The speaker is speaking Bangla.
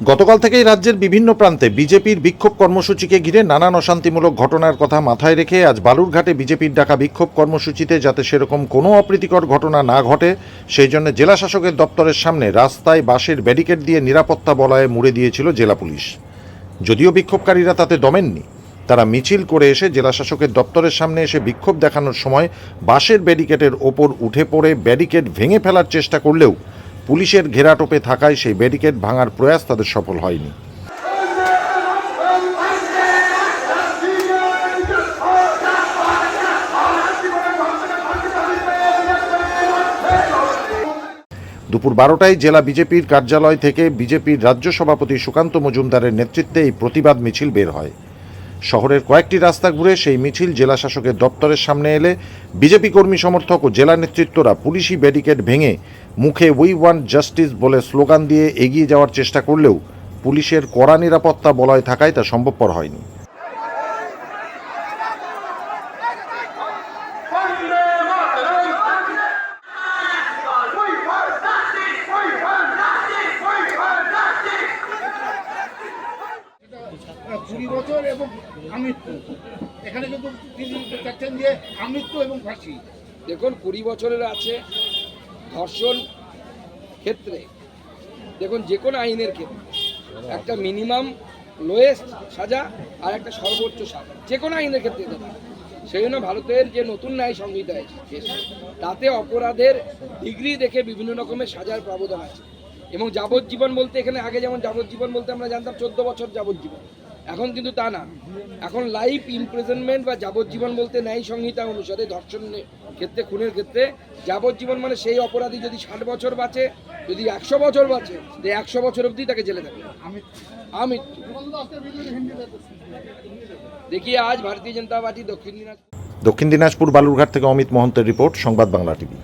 গতকাল থেকেই রাজ্যের বিভিন্ন প্রান্তে বিজেপির বিক্ষোভ কর্মসূচিকে ঘিরে নানান অশান্তিমূলক ঘটনার কথা মাথায় রেখে আজ বালুরঘাটে বিজেপির ডাকা বিক্ষোভ কর্মসূচিতে যাতে সেরকম কোনো অপ্রীতিকর ঘটনা না ঘটে, সেই জন্য জেলা শাসকের দপ্তরের সামনে রাস্তায় বাঁশের ব্যারিকেড দিয়ে নিরাপত্তা বলয়ে মুড়ে দিয়েছিল জেলা পুলিশ। যদিও বিক্ষোভকারীরা তাতে দমেননি, তারা মিছিল করে এসে জেলা শাসকের দপ্তরের সামনে এসে বিক্ষোভ দেখানোর সময় বাঁশের ব্যারিকেডের ওপর উঠে পড়ে ব্যারিকেড ভেঙে ফেলার চেষ্টা করলেও পুলিশের ঘেরাটোপে থাকায় সেই ব্যারিকেড ভাঙার প্রয়াস তাদের সফল হয়নি। দুপুর বারোটায় জেলা বিজেপির কার্যালয় থেকে বিজেপির রাজ্য সভাপতি সুকান্ত মজুমদারের নেতৃত্বে এই প্রতিবাদ মিছিল বের হয়। শহরের কয়েকটি রাস্তা ঘুরে সেই মিছিল জেলা শাসকের দপ্তরের সামনে এলে বিজেপি কর্মী সমর্থক ও জেলা নেতৃত্বরা পুলিশি ব্যারিকেড ভেঙে মুখে উই ওয়ান্ট জাস্টিস বলে স্লোগান দিয়ে এগিয়ে যাওয়ার চেষ্টা করলেও পুলিশের কড়া নিরাপত্তা বলয় থাকায় তা সম্ভবপর হয়নি। কুড়ি বছর এবং আমৃত্যু। এখানে কিন্তু তিনি চাচ্ছেন যে আমৃত্যু এবং ফাঁসি। দেখুন কুড়ি বছরের আছে ধর্ষণ ক্ষেত্রে, দেখুন যে কোনো আইনের ক্ষেত্রে, একটা মিনিমাম লোয়েস্ট সাজা আর একটা সর্বোচ্চ সাজা, যে কোনো আইনের ক্ষেত্রে সেই জন্য ভারতের যে নতুন ন্যায় সংহিতা এসেছে, তাতে অপরাধের ডিগ্রি দেখে বিভিন্ন রকমের সাজার প্রাবধান আছে। এবং যাবজ্জীবন বলতে এখানে আগে যেমন যাবজ্জীবন বলতে আমরা জানতাম, চোদ্দ বছর যাবজ্জীবন। এখন কিন্তু তা না। এখন লাইফ ইমপ্রিজনমেন্ট বা যাবজ্জীবন বলতে ন্যায় সংহিতা অনুসারে ধর্ষণ ক্ষেত্রে, খুনের ক্ষেত্রে যাবজ্জীবন মানে সেই অপরাধী যদি ষাট বছর বাঁচে, যদি একশো বছর বাঁচে তো একশো বছর অবধি তাকে জেলে থাকবে। আমি দেখি আজ ভারতীয় জনতা পার্টি দক্ষিণ দিনাজপুর দক্ষিণ দিনাজপুর বালুরঘাট থেকে অমিত মহন্তের রিপোর্ট, সংবাদ বাংলা টিভি।